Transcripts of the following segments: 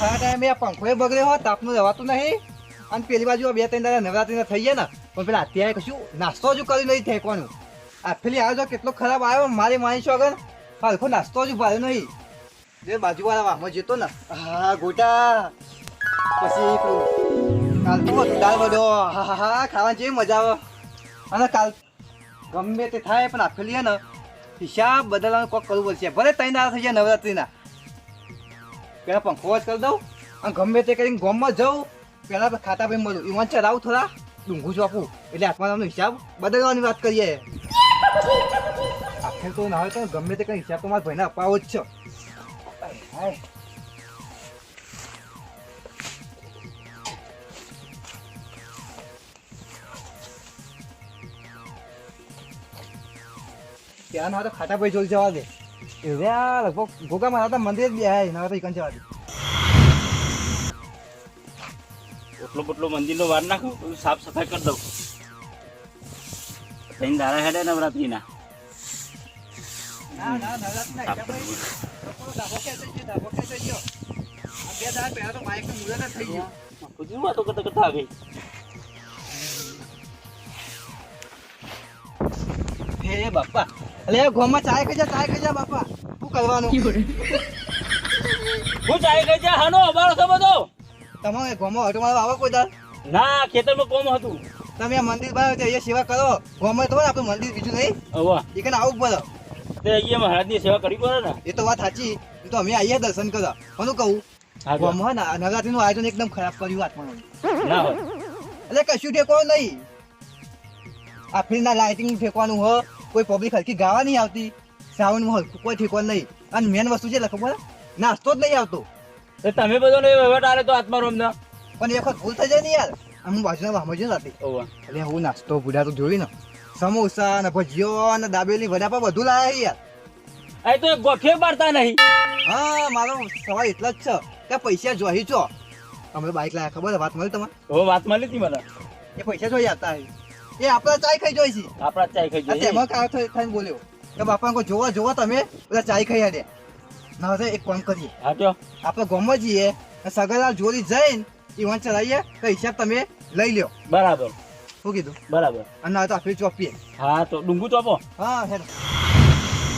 ખરા ટાઈમે પંખોય બગડ્યો હોત તાપનું રહેવાતું નહીં. અને પેલી બાજુ બે ત્રણ દાડા નવરાત્રીના થઈ ને, પણ પેલા અત્યારે કશું નાસ્તો જ કરી નહીં ફેંકવાનું આ પેલી આવ્યો કેટલો ખરાબ આવ્યો મારી માની છો આગળ. હરખો નાસ્તો હજુ ભાર્યો નહીં. જે બાજુવાળા વામો જતો ને, હા, ગોટા. પછી કાલ તો દાળ હા હા ખાવાની જેવી મજા આવે અને કાલ ગમે તે થાય પણ આ પેલી ને. હિસાબ બદલવાનું કોક કરવું પડશે ભલે ત્રણ દાડા થઈ જાય નવરાત્રિના. પેલા પંખો જ કરી દઉં અને ગમે તે કરીને ગોમમાં જાઉં પેલા ખાતા ભાઈ મળું ઈવન ચલાવું થોડા. ડુંગું ચોપું એટલે આત્માનો હિસાબ બદલવાની વાત કરીએ આખે તો ના હોય તો ગમે તે કઈ હિસાબ તો મારા ભાઈને અપાવો જ છે. ત્યાં ના તો ખાટા ભાઈ જોઈ જવા દે. એ આ લગભગ ભોગા મારા હતા મંદિર જ બે ના તો ઈકન જવા દે. ઓટલો બોટલો મંદિરનો વાર નાખું સાફ સફાઈ કરી દઉં. ત્રણ દારા હેડે નવરાત્રી ના ના નવરાત્રીના થઈ ગયું. બાપા. અલે ગોમાં ચાય ખાઈ ચાય ખાઈ બાપા. શું કરવાનું? હું ચાય ગઈ હાનો અમારો છો બધો. તમારે ગોમાં હટો મારો આવો કોઈ દાર ના ખેતરમાં કોમ હતું. તમે આ મંદિર બહાર છે અહીંયા સેવા કરો. ગોમાં તો આપણે મંદિર બીજું નહીં. હવે એ કને આવું પડે તે અહીંયા મહારાજની સેવા કરવી પડે ને. એ તો વાત સાચી. તો અમે આવીએ દર્શન કરવા. કોનું કહું હા જો. ગોમાં ને નવરાત્રીનું આયોજન એકદમ ખરાબ કર્યું આત્માનું ના હોય. એટલે કશું ઠેકો નહીં. આ ફિલ્મના લાઇટિંગ ફેંકવાનું હો કોઈ પબ્લિક હલકી ગાવા નહીં આવતી. સાઉન્ડમાં હલકું કોઈ ઠેકો નહીં. અને મેન વસ્તુ છે ખબર? નાસ્તો જ નહીં આવતો. તો તમે બધો નહીં વહીવટ આલે તો આત્મા રોમના. પણ એક વખત ભૂલ થઈ જાય ને યાર. આમ બાજુના વાહમાં જ રાતે. એટલે હું નાસ્તો ભૂડા તો જોઈ ને સમોસા ને ભજીયો ને દાબેલી વડાપા બધું લાયા યાર. આ તો ગોઠે બારતા નહીં. હા મારો સવાલ એટલા જ છે કે પૈસા જોઈ છો? અમે બાઈક લાયા ખબર વાત મળી તમારે? હવે વાત મળી હતી મને. એ પૈસા જોઈ આવતા હે. એ આપણા ચાય ખાઈ જોઈ છે. આપણા ચાય ખાઈ તેમાં કાયો થઈ- થઈને બોલ્યો. કે બાપા કો જોવા જોવા તમે? બધા ચાય ખાઈ હાડે ના હવે એક કામ કરીએ. હા તો આપણે ગોમાં જઈએ સગરલાલ જોડી જઈને ઈવન ચલાવીએ તો હિસાબ તમે લઈ લ્યો. બરાબર. શું કીધું? બરાબર. અને ના તો આપણે ચોપીએ હા તો ડુંગુ ચોપો હા હેર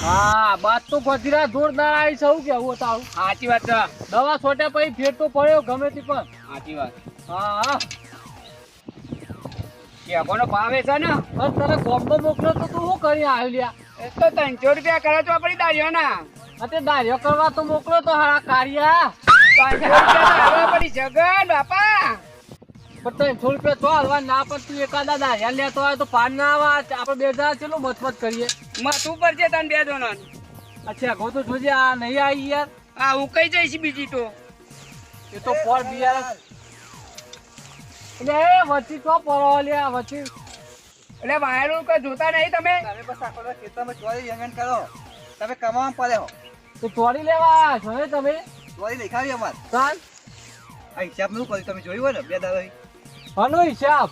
હા બાત તો ગોધીરા જોરદાર આવી છે હું કેવું તારું સાચી વાત છે. દવા છોટ્યા પછી ફેર તો પડ્યો ગમે તે પણ. સાચી વાત. હા હા. કે કોનો ભાવે છે ને બસ તને ગોમ્બો મોકલો તો તું શું કરી આવ્યો લ્યા? એ તો ત્રણસો રૂપિયા કરે તો આપણી દાડીઓ ના. આ તે કરવા તો મોકલો તો હારા કાર્યા. તો પડી જગન બાપા. પણ ત્રણસો રૂપિયા તો હાલવા ના પણ તું એકાદા દાર્યા લેતો આવે તો પાન ના આવે. આપણે બે જણા ચેલું મતમત કરીએ? મતું પર છે તને બે જણો અચ્છા ગો તો જોજે આ નહીં આવી યાર. આ હું કઈ જઈશ બીજી તો. એ તો ફોર બિયાર એટલે એ વચ્ચે તો પડો લ્યા વચ્ચે. એટલે વાયરું કઈ જોતા નહીં તમે? તમે બસ આખો ખેતરમાં ચોરી વ્યંગન કરો. તમે કમાવા પડે હો. તો ચોરી લેવા છો તમે? ચોરી દેખાવી અમાર. ચાલ આ હિસાબનું કર્યું તમે જોયું હોય ને બે દાડા આનો હિસાબ.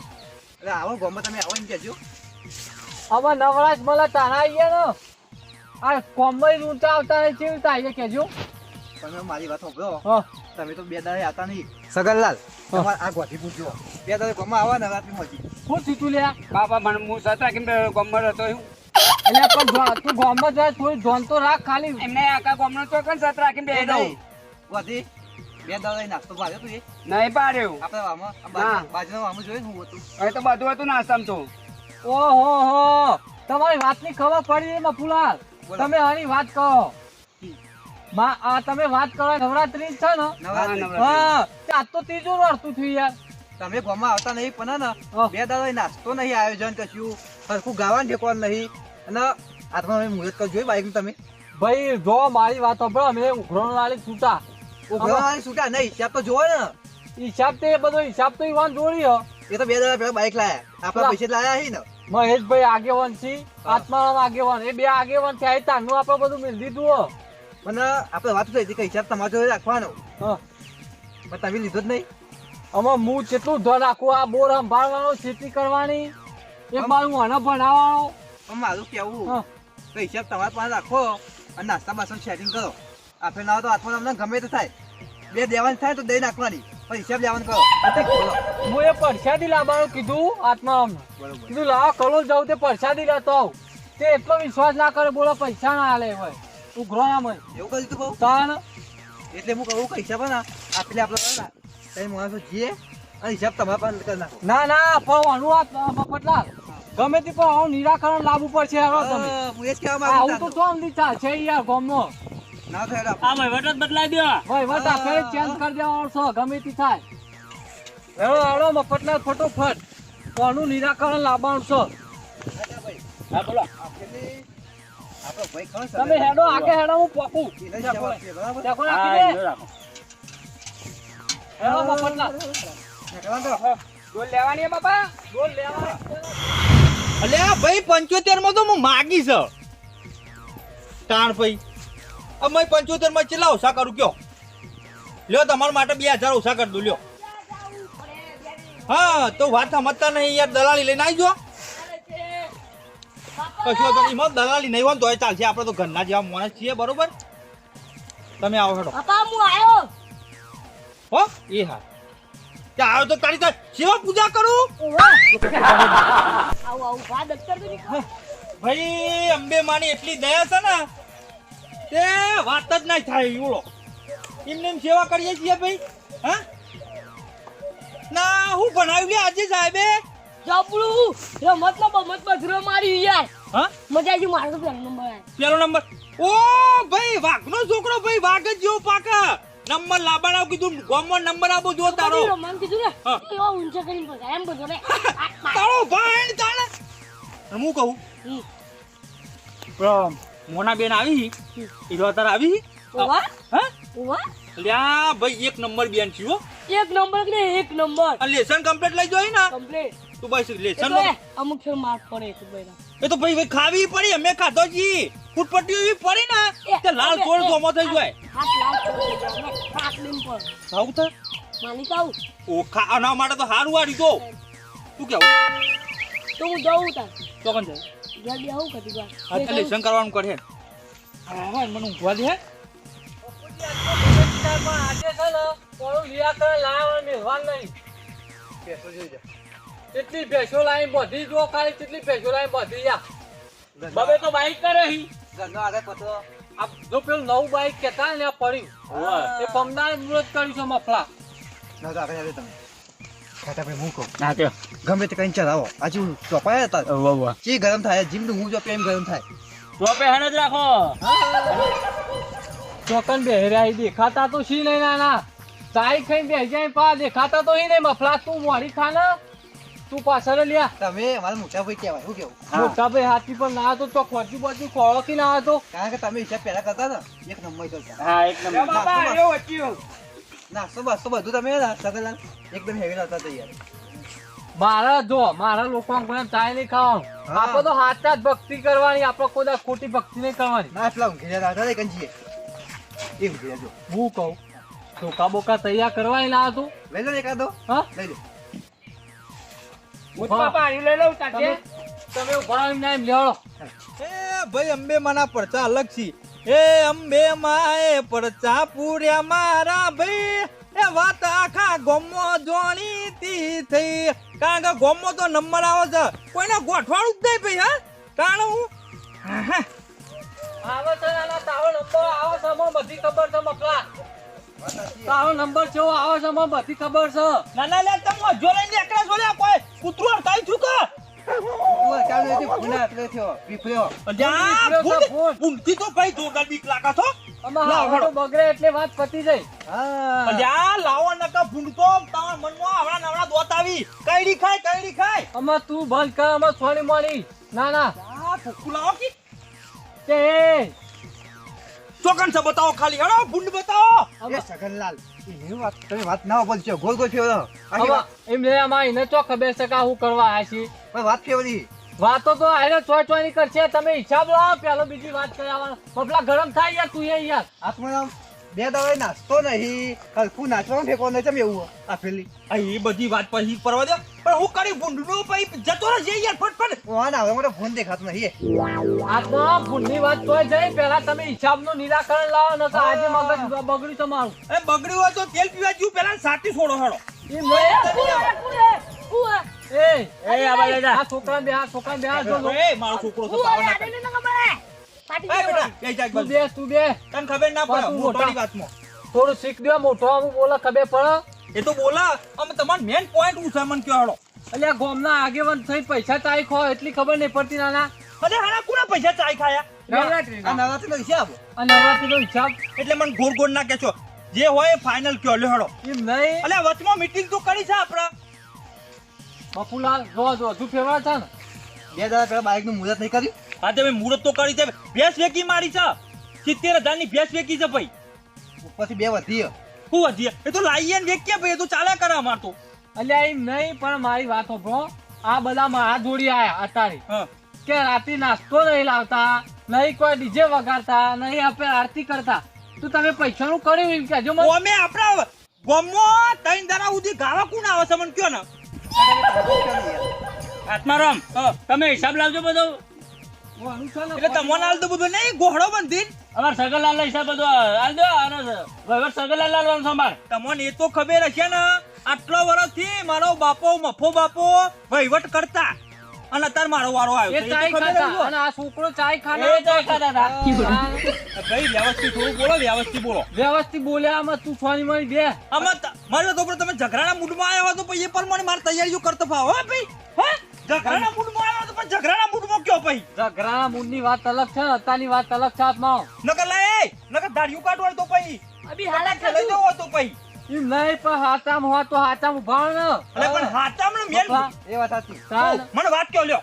એટલે આવો ગોમાં તમે આવો ને કેજો આમાં નવરાશ મળે તારા આવીએ ને. આ કોમય રૂંટા આવતા રીતે કેજો તમે મારી વાત સાંભળો. તમે તો બે દાડે આતા નહીં. સગરલાલ આ ગોઠી પૂછજો. બે દાડે ગોમાં આવા નવરાત્રી મોજી શું થયું લ્યા? બાપા મને હું સતા કેમ ગમર હતો હું એટલે પણ તું ગામમાં જાય થોડી જોન તો રાખ ખાલી. એમને આખા ગમનો તો કન સત રાખીને બે દઉં ગોઠી બે દાડે નાસ્તો ભાર્યો તું એ. નહીં પાડ્યો. આપણે વામાં આ હા. બાજુ- બાજુના વામાં જોયું ને હું હતું. હવે તો બધું હતું નાસ્તામાં તો. ઓહો હો. તમારી વાતની ખબર પડી એમાં ફુલાલ બોલો. તમે આની વાત કહો. તમે વાત કરો નવરાત્રી છે ને? આજ તો ત્રીજું વર્ષતું થયું યાર. તમે ગોમાં આવતા નહીં પણ ને. બે દાદા નાસ્તો નહીં આયોજન કશું. સરખું ગાવાનું ઠેકવાનું નહીં. અને હાથમાં અમે મુહૂર્ત કરી જોયું બાઈક તમે? ભાઈ જો મારી વાત સાંભળો અમે ઉઘરાણ વાળી છૂટા. ઉઘરાવાની છૂટા નહીં હિસાબ તો જોવો ને. હિસાબ તો એ બધો હિસાબ તો ઈવાન જોડી હો. એ તો બે દાદા પેલા બાઈક લાયા. આપણા પૈસે લાયા હી ને. મહેશભાઈ આગેવાન છે. આત્મારામ આગેવાન. એ બે આગેવાન છે આ તારનું આપણે બધું મિલ દીધું પણ આપણે વાત થઈ હતી કે હિસાબ તમારે જોઈ રાખવાનો. હા. પણ તમે લીધો જ નહીં. આમાં હું કેટલું ધન રાખું આ બોર સંભાળવાનો ખેતી કરવાની એક મારું મને ભણાવવાનો. પણ મારું કેવું? કે હિસાબ તમારા પાસે રાખો અને નાસ્તા બાસણ શેરિંગ કરો. આપણે ના તો આત્મા તમને ગમે તે થાય. બે દેવાની થાય તો દઈ નાખવાની. પણ હિસાબ લેવાનું કરો. હું એ પરસાદી લાવવાનું કીધું આત્મા કીધું લાવો કલોલ જાઉં તે પરસાદી લેતો આવું. તે એટલો વિશ્વાસ ના કરે બોલો પૈસા ના હાલે હોય. ઉઘરો ના મય એવું કરી તું કહું એટલે હું કહું કે હિસાબ ને. આપણે માણસો છીએ અને હિસાબ તમારા પાસે કરી નાખો. ના ના પણ અનુવાદ મફતલાલ ગમે તે પણ આવું નિરાકરણ લાવવું પડશે હેરો તમે. હા, હું એ જ કહેવા માંગુ આવું તો છું. યાર ગામમાં ના થાય આ વહીવટ બદલાઈ દો ભાઈ વટા ચેન્જ કરી દેવાનો છો ગમે તે થાય. હેરો હેરો મફતલાલ ફટોફટ. કોનું નિરાકરણ લાવવાનું છો. હા બોલો. તમે હેડો આગે હેડો હું પોકું? દેખો રાખી દે. રાખો. હેડો તો. ડોલ લેવાની હે બાપા. ગોલ લેવાની. અલ્યા ભાઈ પંચોતેરમાં તો હું માગી છે. તાણ ભાઈ. અમે પંચોતેરમાં કેટલા ઓછા કરું કયો? લ્યો તમારા માટે બે હજાર ઓછા કરી દઉં લ્યો. હા તો વાત સમજતા નહીં યાર દલાલી લઈને આવી જો કશું વાંધો નહીં. દલાલી નહીં હોય તોય ચાલશે. આપણે તો ઘરના જેવા માણસ છીએ બરોબર? તમે આવો હેડો. પપ્પા હું આવ્યો. હો? એ હા. કે આવ્યો તો તારી તો શિવા પૂજા કરું? આવું આવું ભા દફતર તો ભાઈ અંબે માની એટલી દયા છે ને તે વાત જ ના થાય એવડો એમને એમ સેવા કરીએ છીએ ભાઈ હા? ના હું ભણાવ્યું આજે સાહેબે જબરું રમત નો બમત બધરો મારી યાર હા? મજા આવી મારો પહેલો નંબર પહેલો નંબર. ઓ ભાઈ વાઘનો છોકરો ભાઈ વાઘ જ જેવો પાકા. નંબર લાવવાનો કીધું ગોમો નંબર આપો જો તારો. મન કીધું ને એવો ઊંચો કરીને ભગાય એમ બધો ને તારો ભાઈ તાણે હું કહું. મોના બેન આવી? હીરો તાર આવી? ઓવા હા? ઓવા લ્યા ભાઈ એક નંબર બેન છે એક નંબર કે એક નંબર? આ લેસન કમ્પ્લીટ લઈ જોઈ ને. કમ્પ્લીટ તું બસ લેસન અમુક ફેર માર્ક પડે છે ભાઈ એ તો ભાઈ ખાવી પડી અમે ખાધો જી. ફૂટપટ્ટી એવી પડી ને તે લાલ છોડ એ, થઈ જાય. હાથ લાલ થઈ હાથ લઈને પર. ખાવું તો માલિક આવું. ઓ ખા આના માટે તો હારું વાળી તો. તું કેવું તો હું જાઉં તો કોણ જાય બે આવું કદી વાર. હા તો લેસન કરવાનું કરે હા. હા મને ઊંઘવા દે આજે છે ને કોનું નિરાકરણ લાવવાનું મેળવાનું નહીં. પેસો જોઈ જા. કેટલી ભેંસો લાવી બધી જો ખાલી કેટલી ભેસો લાવી બધી યા બબે તો બાઈક કરે હી. ઘરનો આગળ પતરો. આ જો પેલું નવું બાઈક કેતા ને પડ્યું એ પમદાર મુરત કર્યું છે મફલા. ના તો આગળ તમે. ખાતા ભાઈ હું કહું ના તે. ગમે તે કઈ ચલાવો. આજે હું ચોપાયા હતા. વાહ વાહ ચી ગરમ થાય? જીમનું હું ચોપે એમ ગરમ થાય? ચોપે હેડ જ રાખો. ચોકન બેહર્યા દેખાતા તો સી નહીં નાના તારી ખાઈ બે જાય પા દેખાતા તો નહીં. મફલા તું મોડી ખાના? તું પાછળ લ્યા. તમે મારા મોટા ભાઈ કહેવાય શું કેવું મોટા ભાઈ હાથી પણ ના તો ચોક બાજુ ખોળો કે ના હતો. કારણ કે તમે હિસાબ પહેલા કરતા ને એક નંબર કરતા હા એક નંબર. બાપા ના, આવ્યો વચ્ચે. નાસ્તો બાસ્તો બધું તમે ના સગલાલ એકદમ હેવી હતા તૈયાર મારા જો મારા લોકો કોઈ ચાય નહીં ખાવાનું. હા. આપણે તો હાથ જ ભક્તિ કરવાની આપણે કોઈ ખોટી ભક્તિ નહીં કરવાની. ના એટલા ઊંઘી જતા હતા કંજીએ. એ ઊંઘી હું કહું ધોકા બોકા તૈયાર કરવા ના હતું લઈ લો એકાદો. હા? લઈ લો. હું. તો બાપા લઈ લઉં તાજે. તમે ઊભા રહીને એમ લેવડો. એ ભાઈ અંબે માના પરચા અલગ છે. એ અંબે માએ પરચા પૂર્યા મારા ભાઈ. એ વાત આખા ગોમો જોણીતી થઈ. કારણ કે ગોમો તો નંબર આવે છે. કોઈને ગોઠવાડું જ નહીં ભાઈ હા? કારણ હું હા, હા. આવે છે નાના તારો નંબર આવે છે મને બધી ખબર છે મકલા તારો નંબર છે આવે છે મને બધી ખબર છે. ના ના લે તમે જો લઈને એકલા જોડ્યા કોઈ કૂતરું અડકાઈ છું કે? ના ના. આ તે. ચોકન છે બતાવો ખાલી. હેડો ભૂંડ બતાવો. એ સગનલાલ એની વાત તમે વાત ના બોલશો ગોલ ગોલ આમાં વાત એમ લે આમાં એને ચો ખબર છે કે આ હું કરવા આવ્યા છીએ. પણ વાત ફેરવી વાતો તો આને ચોય ચોયની કરશે તમે હિસાબ લાવો પેલો બીજી વાત કરાવવા મફલા ગરમ થાય યાર તું એ યાર. હાથમાં લાવ. બે દાડા નાસ્તો નહીં. હલકું નાચવાનું ઠેકો નહીં ચમ એવું આપેલી પેલી. એ બધી વાત પછી પરવા દે. પણ હું કરી ભૂંડનો પછી જતો રહેજે યાર ફટફટ વાહ આવે મને ફોન દેખાતો નહીં આત્મા ભૂંડની વાત તો જઈ પહેલા તમે હિસાબનું નિરાકરણ લાવો ન તો આજે મગજ બગડ્યું તમારું. એ બગડ્યું હોય તો તેલ પીવા જેવું પેલા સાટી છોડો હેડો. એ મેં- એ એ આ છોકરા બે આ છોકરા બે આ જો. એ મારો છોકરો છે ના તું બે તું બે તને ખબર ના પડે પાછું વાતમાં. થોડું શીખ દે મોટો અમુક બોલે ખબર પડે? એ તો બોલા અમે તમારો મેન પોઈન્ટ હું છે મને કયો હેડો અલ્યા ગોમના આગેવાન થઈ પૈસા ચાઈ ખો એટલી ખબર નહીં પડતી નાના. અરે હારા કોના પૈસા ચાઈ ખાયા? આ નવરાત્રીનો હિસાબ. આ હિસાબ? એટલે મને ગોળ ગોળ ના જે હોય ફાઇનલ કયો લ્યો હેડો એમ નહીં. અલે વચમાં મીટિંગ તો કરી છે આપડા બપુલાલ જો જો હજુ ફેવરા છે ને? બે દાડા પેલા બાઇકનું મુહૂર્ત નહીં કર્યું હા તમે મુહૂર્ત તો કરી છે. ભેંસ વેકી મારી છે. સિત્તેર હજારની ભેંસ વેકી છે ભાઈ. પછી બે વધી શું વધી એ તો લાવીએ ને વેકીએ ભાઈ એ તો ચાલે કરે અમાર તો. અલ્યા એમ નહીં પણ મારી વાત સાંભળો. આ બધા મારા જોડી આયા અત્યારે. હા. કે રાતે નાસ્તો નહીં લાવતા નહીં કોઈ ડીજે વગાડતા નહીં આપણે આરતી કરતા. તો તમે પૈસાનું કર્યું એમ કહેજો મને. અમે આપણા ગોમમાં ત્રણ દાડા ઉધી ગાવા કોણ આવે છે મને કયો ને. આત્મારામ હા. તમે હિસાબ લાવજો બધો. એટલે તમને હાલ તો બધું નહીં ગોહડો બંધી અમાર સગરલાલ હિસાબ બધું હાલ દો વહીવટ સગરલાલ લાલવાનો સંભાળ. તમને એ તો ખબર હશે ને આટલો વર્ષથી મારો બાપો મફો બાપો વહીવટ કરતા. અને અત્યારે મારો વારો આવ્યો છે. ચાય ખાતા. અને આ છોકરો ચાય એ ચાય ખાતા હતા. ભાઈ વ્યવસ્થિત થોડું બોલો વ્યવસ્થિત બોલો. વ્યવસ્થિત બોલ્યા આમાં તું ફોની મારી બે. આમાં મારે તો તમે ઝઘડાના મૂડમાં આવ્યા તો પછી એ પ્રમાણે મને મારી તૈયારીઓ કરતો ફાવ હા ભાઈ. હા? ઝઘડાના મૂડમાં પણ ઝઘરાના મૂડ મૂક્યો પછી ઝઘરાના મૂળની વાત અલગ છે ને અત્યારની વાત અલગ છે આત્મા નકર લે એ નકર દાઢીઓ કાઢવું હોય તો પછી અભી લઈ જવું હોય તો પછી એમ નહીં પણ હાચામ હોય તો હાચામ ઊભા રહો પણ હાચામણું મેન પપ્પા, એ વાત મને વાત કયો લ્યો.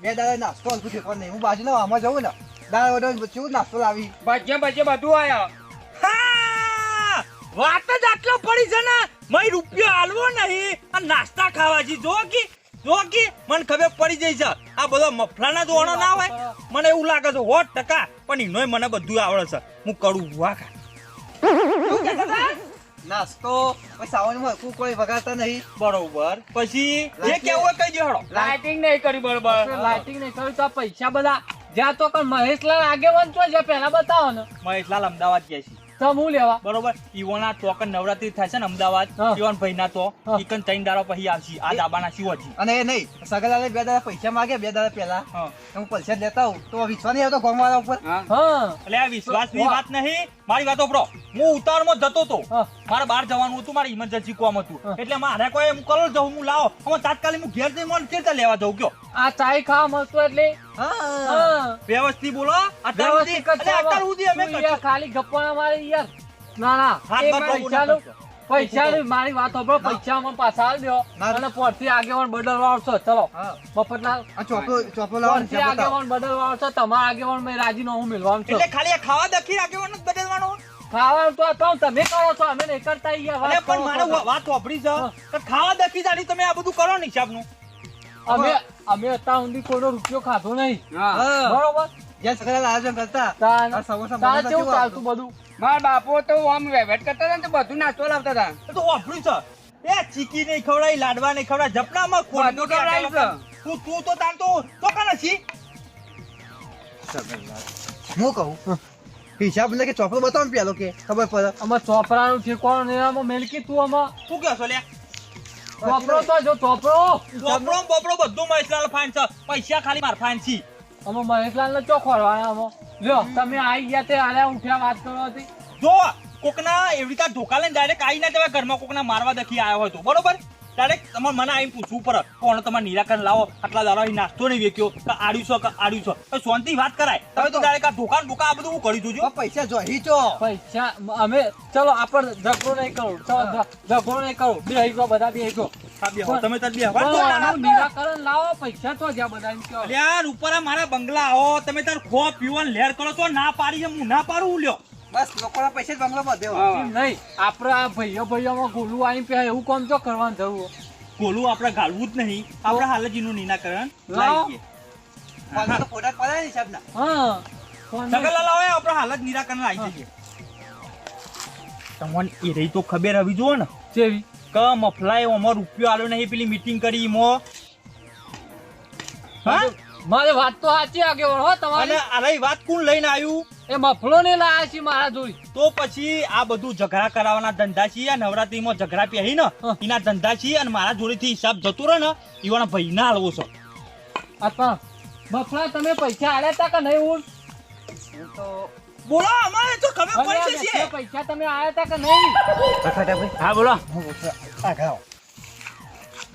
બે દાદા નાસ્તો નહીં. હું બાજુના આમાં જવું ને. નાસ્તો લાવી. ભજ્ય ભજ્ય બધું આયા. વાત જ આટલો પડી છે ને. મય રૂપિયો હાલવો નહીં અને નાસ્તા ખાવા જી. જો કે જો કે મને ખબર પડી જાય છે. આ બધો મફલાના દોણો ના હોય? મને એવું લાગે છે સો ટકા પણ એનોય મને બધું આવડે છે. હું કરું વાહ નાસ્તો પછી સાવનમાં હલકું કોઈ વગાડતા નહીં. બરોબર. પછી જે કેવું હોય કહી દો લાઇટિંગ નહીં કરી બરોબર. લાઇટિંગ નહીં કરી તો પૈસા બધા જ્યાં તો પણ મહેશલાલ આગેવાન તો જ્યાં પહેલા બતાવો ને. મહેશલાલ અમદાવાદ ગયા છે. તો હું લેવા? બરોબર. ઈવોના ચોકન નવરાત્રી થાય છે ને અમદાવાદ હા. ભાઈ ના તો. હા. ઈકન ત્રણ દાડા પછી આવશે. આ દાબાના શિવજી અને એ નહીં સગલાલે બે દાડા પૈસા માગે બે દાડા પહેલા. હું. પૈસા લેતા હોઉં. તો વિશ્વાસ નહીં આવતો ગોમવાળા ઉપર? હા. એટલે આ વિશ્વાસની. વાત નહીં. મારી વાતો પ્રો હું ઉતાવળમાં જતો તો મારે બહાર જવાનું હતું મારે ઇમરજન્સી કોમ હતું. એટલે મારે કોઈ એમ કરો જવું હું લાવો. હવે તાત્કાલિક હું ઘેર જઈને મને ચેતા લેવા જવું કયો? આ ચાય ખાવા મળતું એટલે? હા. હા. વ્યવસ્થિત બોલો અત્યાર સુધી અમે ખાલી ગપ્પા મારે યાર. ના ના. પૈસા પૈસાનું મારી વાત સાંભળો પૈસા મને પાછા આવી દો. અને પોરથી આગેવાન બદલવા આવશો. ચલો. હા. મફતલાલ ચોપડો લાવો પોરથી આગેવાન બદલવા આવશો. તમારા આગેવાન મેં રાજીનો હું મેળવાનું છું. એટલે ખાલી ખાવા દખી રાખવાનું બદલવાનો ખાવાનું તો આ તો તમે કરો છો અમે નહીં કરતા અહીંયા વાત પણ મારે વાત વાપરી છે. કે ખાવા દખી જાડી તમે આ બધું કરો ને હિસાબનું. અમે અમે અત્યાર સુધી કોઈનો રૂપિયો ખાધો નહીં. બરોબર? જ્યાં સગલાલ આયોજન કરતા. તાન સમોસા તાન કેવું કેવું ચાલતું બધું? મારા બાપો તો આમ કરતા હતા ને બધું નાસ્તો લાવતા હતા. એ તો વાપર્યું છે. એ ચીકી નહીં ખવડાવી લાડવા નહીં ખવડાવી જપનામાં ખોટ તું તું તો તાન તો તો કાના છી હું કહું? હિસાબ એટલે કે ચોપડો બતાવો ને પેલો કે ખબર પડે. અમાર ચોપરાનું ઠેકવાનો નહીં આમાં મેલકી તું આમાં. શું કહો છો લ્યા? ચોપરો તો જો ચોપડો. ચોપડો બોપડો બધું મહેશલાલ ફાઈન છે. પૈસા ખાલી માર ફાઈન છે આમાં મહેશલાલ ને ચોખવાડવાના આમાં? લ્યો તમે આવી ગયા તે આલે ઉઠ્યા વાત કરો હતી. જો કોકના એવી રીતે ધોકા લઈને ડાયરેક્ટ આવી ના જવાય ઘરમાં કોકના મારવા દખી આવ્યો હોય તો. બરોબર? ડાયરેક્ટ તમારે મને આવીને પૂછવું પડે. કોણ તમારે નિરાકરણ લાવો? આટલા દાડા નાસ્તો નહીં વેચ્યો કે આડ્યું છો કે આડ્યું છો. તો શાંતિ વાત કરાય. તમે તો ડાયરેક્ટ આ ધોકા ને આ બધું હું કરી દઉં પૈસા જોઈ ચો પૈસા અમે ચલો આપણે ઝઘડો નહીં કરું. ચલો ઝઘડો નહીં કરું. બે ગયો બધા બે ગયો તમે તાર બેહો. પણ આનું નિરાકરણ લાવો પૈસા તો જ્યાં બધા એમ કહો. અલ્યા રૂપારા મારા બંગલા આવો તમે તાર ખો પીવો લેર કરો છો. ના પાડી છે, હું ના પાડું લ્યો. બસ લોકોના પૈસા જ બંગલો બધે નહીં આપણે આ ભાઈઓ ભાઈઓમાં ગોલું આવીને પહે એવું કોમ તો કરવાનું થયું ગોલું આપણે ગાળવું જ નહીં. આપણે હાલજીનું નિરાકરણ નિનાકરણ લાવીએ. તો ફોટા જ ને હિસાબના હા. ફોન સગલા આપણે હાલ જ નિરાકરણ લાવી તમને એ રહી તો ખબર હવી જુઓ ને. જેવી. કે મફલાએ ઓમાં રૂપિયો આલ્યો નહીં પેલી મીટિંગ કરી મો હા. મારે વાત તો સાચી આગેવાન હો તમારે. અરે વાત કોણ લઈને આવ્યું? એ મફળો ને લાયા છે મારા જોઈ. તો પછી આ બધું ઝઘડા કરાવવાના ધંધા છે આ નવરાત્રીમાં ઝઘડા પહેરી ને એના ધંધા છે અને મારા જોડેથી હિસાબ જતો રહે ને ઈવાના ભાઈ ના હલવો છો. અથવા મફળા તમે પૈસા આલ્યા હતા કે નહીં હું તો બોલો અમારે તો ખબર પડશે છે પૈસા તમે આયા હતા કે નહીં? રખાટાભાઈ હા બોલો. આગળ આવો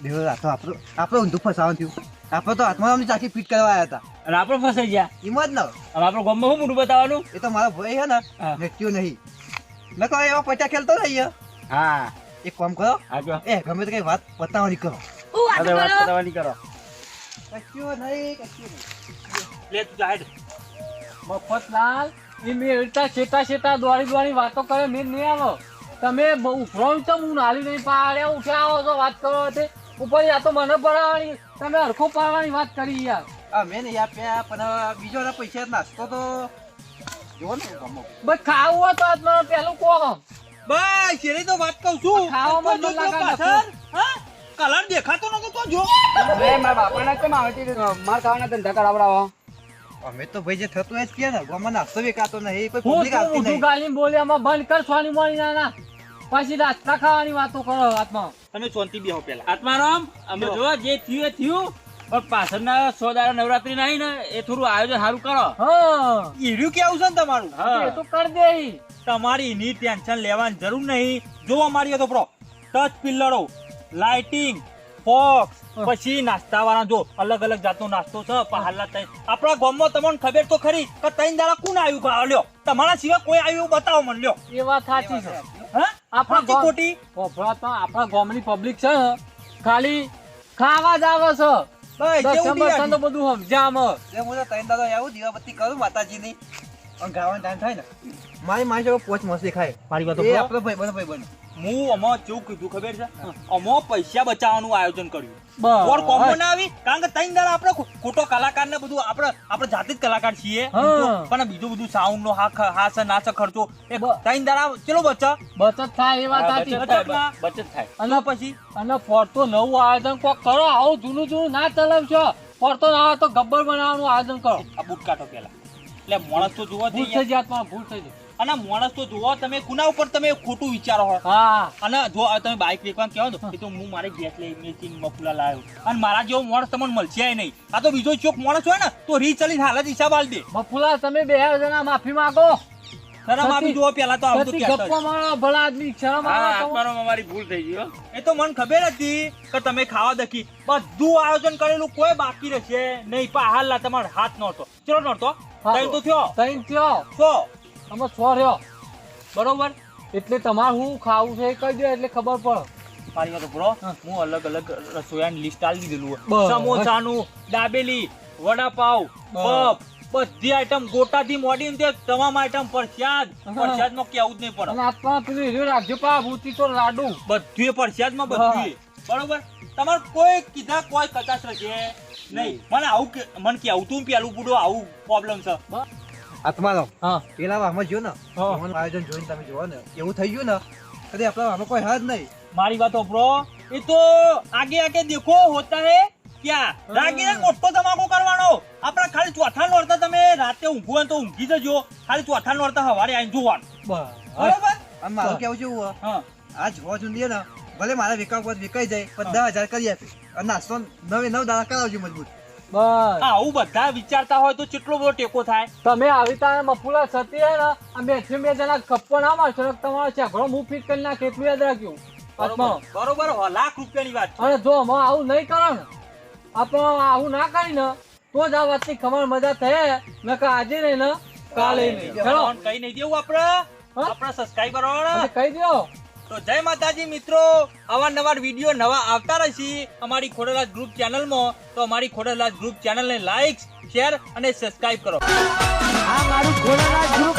દેવો આ તો આપણું આપણે ઊંધું ફસાવાનું થયું. આપણે તો હાથમાં ચાકી ફિટ કરવા આવ્યા હતા. અને આપણે ફસાઈ ગયા. એમાં ન. હવે આપણો ગામમાં શું મોટું બતાવવાનું? એ તો મારો ભાઈ છે ને. નટ્યો નહીં. મેં કહો એવા પૈસા ખેલતો નહીં યાર. હા. એક કામ કરો. એ ગમે તે કઈ વાત પતાવવાની કરો. વાત કરવાની કરો. કશું નહીં કશું નહીં. લે તું જાહેર મફતલાલ એ મેળતા શેતા શેતા દોડી દોડી વાતો કરે મેં નહીં આવો. તમે બહુ ઉભરો તો હું નાલી નહીં પાડ્યા ઉઠ્યા આવો છો વાત કરો તે ઉપર યા તો મને પડાવવાની તમે હરખો પાડવાની વાત કરી યાર. આ મેં યાર પ્યા પણ બીજો ને પૈસા નાસ્તો તો જો ને ગમો. બસ ખાવું હોય તો આજ પેલું કહો બસ એની તો વાત કહું છું. ખાવામાં જો પાછળ, હા? કલર દેખાતો નતો તો જો. અરે મારા બાપાના કેમ આવતી માર ખાવાના ધંધા કરાવડાવો. અમે તો ભાઈ જે થતું એ જ કે ને ગોમાં નાસ્તો વેકાતો નહીં કોઈ પબ્લિક આવતી નહીં. હું ગાલી બોલે આમાં બંધ કર સોની મોની ના ના પછી નાસ્તા ખાવાની વાતો કરો આત્મા તમે શાંતિ બેહો પેલા આત્મારામ અમે જો. જે થયું એ થયું. પણ પાછળના સો દાડા નવરાત્રી નહીં ને એ થોડું આયોજન સારું કરો. હા. ઈર્યું કેવું છે ને તમારું? એ હા તો કરી દે તમારી એની ટેન્શન લેવાની જરૂર નહીં. જો અમારી તો પ્રો. ટચ પિલ્લરો લાઇટિંગ ફોક્સ પછી નાસ્તા વાળા જો અલગ અલગ જાતનો નાસ્તો છે પહાડલા તઈ. આપણા ગામમાં તમને ખબર તો ખરી કે તઈ દાડા કોણ આવ્યું? ભાવ લ્યો તમારા સિવાય કોઈ આવ્યું બતાવો મને લ્યો. એ વાત સાચી છે. હા આપણા ખોટી? આપણા ગામની પબ્લિક છે. ને, ખાલી ખાવા જ આવે છે. બધું સમજામ. હું તો દાદા આવું દીવાબત્તી કરું માતાજીની. પણ ગાવાનો ટાઈમ થાય ને. મારી મારી પોચ મસ્તી ખાય. મારી વાત એ ભાઈ બનો ભાઈ બનો હું અમા કેવું કીધું ખબર છે? અમા પૈસા બચાવવાનું આયોજન કર્યું. બસ. ઓર કોમ્બો ના આવી કારણ કે તઈન દાડા આપણે ખોટો કલાકાર ને બધું આપણે આપણે જાતે જ કલાકાર છીએ. પણ બીજું બધું સાઉન્ડ નો છે છે ખર્ચો એ બ- તઈન દાડા ચલો બચત. થાય એ વાત બચત થાય અને પછી? અને ફરતો નવું આયોજન કોક કરો આવું જૂનું જૂનું ના ચલાવશો. ફરતો ના આવે તો ગબ્બર બનાવવાનું આયોજન કરો. આ બૂટ કાઢો પેલા. એટલે માણસ તો જોવા ભૂલ થઈ જાય આત્મા ભૂલ થઈ જાય. અને માણસ તો જોવો તમે કુના ઉપર તમે ખોટું વિચારો હો હા. અને જો તમે બાઇક વેચવાનું કહો ને એ તો હું મારે ગેસ લઈ મેચિંગ મફુલા લાવ્યો અને મારા જેવો માણસ તમને મળશે નહીં. આ તો બીજો ચોક માણસ હોય ને તો રી ચલી હાલ જ હિસાબ આલ દે. મફુલા તમે બે જણા માફી માંગો. શરમ આપી જુઓ પેલા તો આવું તો સતી કહેતા જ. ગપ્પા મારો ભલા આદમી શરમ અમારી ભૂલ થઈ ગઈ એ તો મને ખબર હતી કે તમે ખાવા દખી. બધું આયોજન કરેલું કોઈ બાકી રહેશે નહીં. પા હાલ તમારો હાથ નહોતો. ચલો નહોતો. તઈ તો થયો. તઈ થયો. સો અમે સો રહ્યો. બરોબર? એટલે તમારે શું ખાવું છે એ કહી દે એટલે ખબર પડે. મારી વાત બ્રો હું. અલગ અલગ રસોયાની લિસ્ટ આલી દીધેલું સમોસાનું દાબેલી વડાપાવ. પપ બધી આઈટમ ગોટાથી મોડીને તે તમામ આઈટમ પ્રસાદ. પ્રસાદમાં કેવું જ નહીં પડે. અને આત્મા પેલું રાખજો પા ભૂતી તો લાડુ. બધું પ્રસાદમાં બધું બરોબર? તમારે કોઈ કીધા કોઈ કચાશ રહેશે નહીં. મને આવું કે મને કેવું તું પેલું બુડો આવું પ્રોબ્લેમ છે. આત્માનો હા. પેલા વાહમાં જો ને. આયોજન જોઈને તમે જોવો ને. એવું થઈ ગયું ને કદી આપણા વાહમાં કોઈ હાથ નહીં. મારી વાતો બ્રો એ તો આગે આગે દેખો હોતા હે ક્યાં? રાગીને મોટો ધમાકો કરવાનો. આપણા ખાલી ચોથા નોરતા તમે રાતે ઊંઘવું તો ઊંઘી જજો. ખાલી ચોથા નોરતા હવારે આવીને જોવાનું. બસ અને મારું કેવું હા. આ જોવા જોઈએ ને ભલે મારા વિકાસ પર વિકાઈ જાય પણ દસ હજાર કરી આપે. અને નાસ્તો નવે નવ દાડા કરાવજો મજબૂત. બસ. આવું બધા વિચારતા હોય તો કેટલો બધો ટેકો થાય. તમે આવી તારે મફુલા સતી હે ને આ બે બે જણા કપ્પો ના મારશો ને તમારો ઝઘડો હું ફિટ કરી નાખે એટલું યાદ રાખ્યું બરોબર લાખ રૂપિયા રૂપિયાની વાત છે. અને જો અમે આવું નહીં કરો ને આપણે આવું ના કરી ને તો જ આ વાતની ખબર મજા થાય નકર આજે નહીં ને કાલે નહીં. કઈ નહીં દેવું આપણે? આપણા સબસ્ક્રાઈબર અને કહી દો તો જય માતાજી મિત્રો. અવારનવાર વીડિયો નવા આવતા રહેશે અમારી ખોડલાજ ગ્રુપ ચેનલમાં તો અમારી ખોડલાજ ગ્રુપ ચેનલને લાઈક શેર અને સબસ્ક્રાઇબ કરો. આ ગ્રુપ